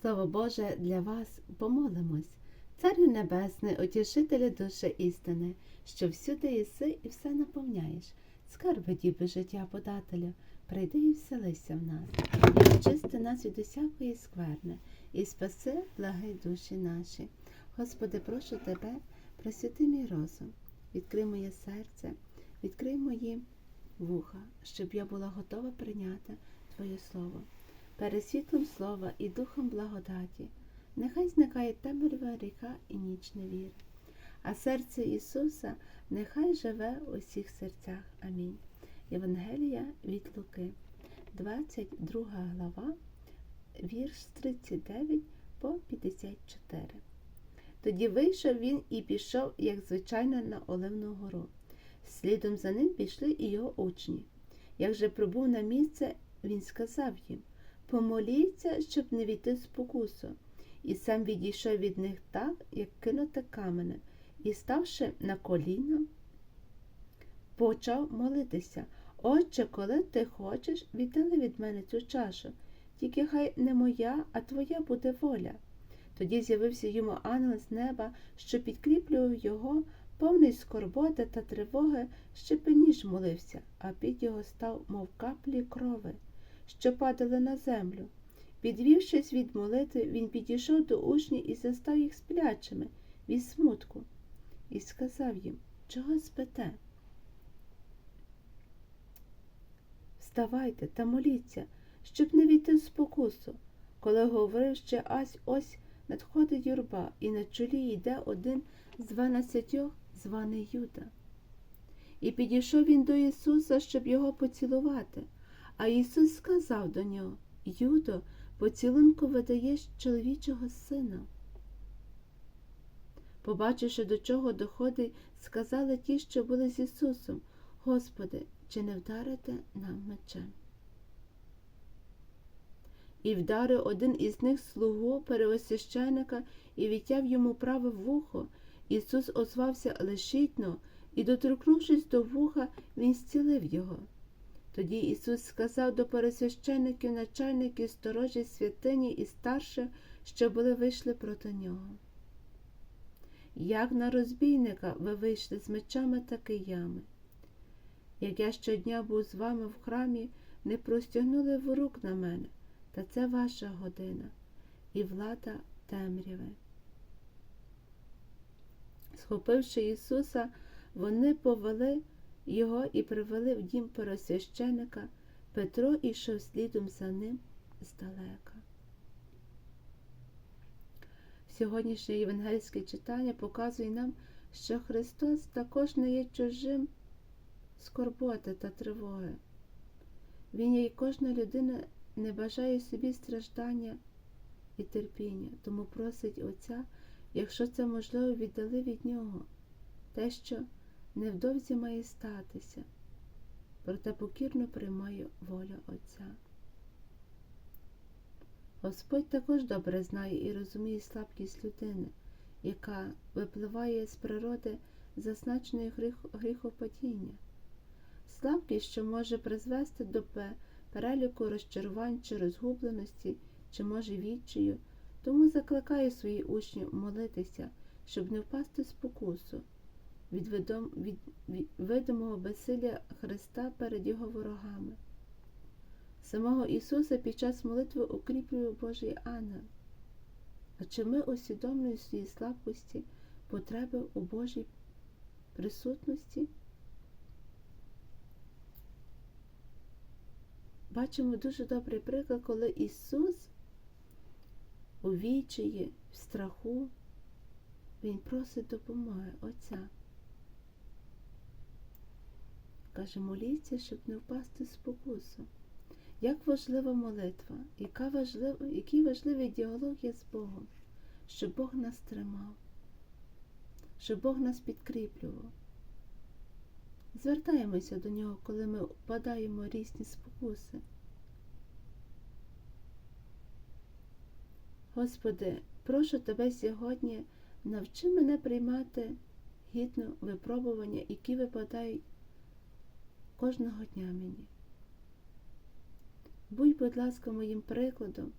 Слово Боже для вас помолимось. Царю Небесний, утішителю душі істини, що всюди єси і все наповняєш. Скарби діби життя подателю, прийди і вселися в нас, і очисти нас від усякої скверни, і спаси благи душі наші. Господи, прошу Тебе, просвіти мій розум, відкрий моє серце, відкрий мої вуха, щоб я була готова прийняти Твоє Слово. Перед світлом слова і духом благодаті, нехай зникає темрява гріха і ніч невіри, а серце Ісуса нехай живе у всіх серцях. Амінь. Євангелія від Луки, 22 глава, вірш 39 по 54. Тоді вийшов він і пішов, як звичайно, на Оливну гору. Слідом за ним пішли і його учні. Як же прибув на місце, він сказав їм Помоліться, щоб не війти спокусу. І сам відійшов від них так, як кинути каменем, і, ставши на коліна, почав молитися. Отче, коли ти хочеш, віддали від мене цю чашу, тільки хай не моя, а твоя буде воля. Тоді з'явився йому ангел з неба, що підкріплював його, повний скорботи та тривоги, ще пеніж молився, а під його став, мов каплі крови що падали на землю. Підвівшись від молитви, він підійшов до учнів і застав їх сплячими від смутку, і сказав їм, чого спите? Вставайте та моліться, щоб не війти в спокусу. Коли говорив ще ась ось надходить юрба, і на чолі йде один з дванадцятьох, званий Юда. І підійшов він до Ісуса, щоб його поцілувати. А Ісус сказав до нього Юдо, поцілунку видаєш чоловічого сина. Побачивши, до чого доходить, сказали ті, що були з Ісусом Господи, чи не вдарите нам мечем? І вдарив один із них слугу переосвященика і відтяв йому праве вухо. Ісус озвався лишітно, і, доторкнувшись до вуха, Він зцілив його. Тоді Ісус сказав до пересвящеників, начальників, сторожі святині і старших, що були вийшли проти нього. Як на розбійника ви вийшли з мечами та киями? Як я щодня був з вами в храмі, не простягнули в рук на мене, та це ваша година і влада темряви. Схопивши Ісуса, вони повели його і привели в дім пересвященика, Петро ішов слідом за ним здалека. Сьогоднішнє євангельське читання показує нам, що Христос також не є чужим скорботи та тривоги. Він, і кожна людина, не бажає собі страждання і терпіння, тому просить Отця, якщо це можливо, віддали від нього те, що невдовзі має статися, проте покірно приймаю волю Отця. Господь також добре знає і розуміє слабкість людини, яка випливає з природи зазначеної гріхопадіння, слабкість, що може призвести до переліку розчарувань чи розгубленості, чи може відчаю, тому закликаю своїх учнів молитися, щоб не впасти спокусу від, видом, від, від видимого безсилля Христа перед Його ворогами. Самого Ісуса під час молитви укріплює Божий ангел. А чи ми усвідомлюємо свої слабкості, потреби у Божій присутності? Бачимо дуже добрий приклад, коли Ісус у відчаї, в страху, Він просить допомоги Отця. Каже, моліться, щоб не впасти в спокусу. Як важлива молитва, яка важлива, який важливий діалог є з Богом, щоб Бог нас тримав, щоб Бог нас підкріплював. Звертаємося до нього, коли ми впадаємо різні спокуси. Господи, прошу Тебе сьогодні, навчи мене приймати гідно випробування, які випадають кожного дня мені. Будь, будь ласка, моїм прикладом,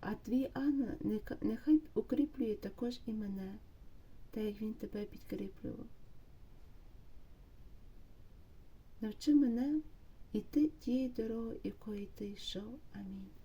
а твій ангел нехай укріплює також і мене, так як він тебе підкріплював. Навчи мене йти тією дорогою, якою ти йшов. Амінь.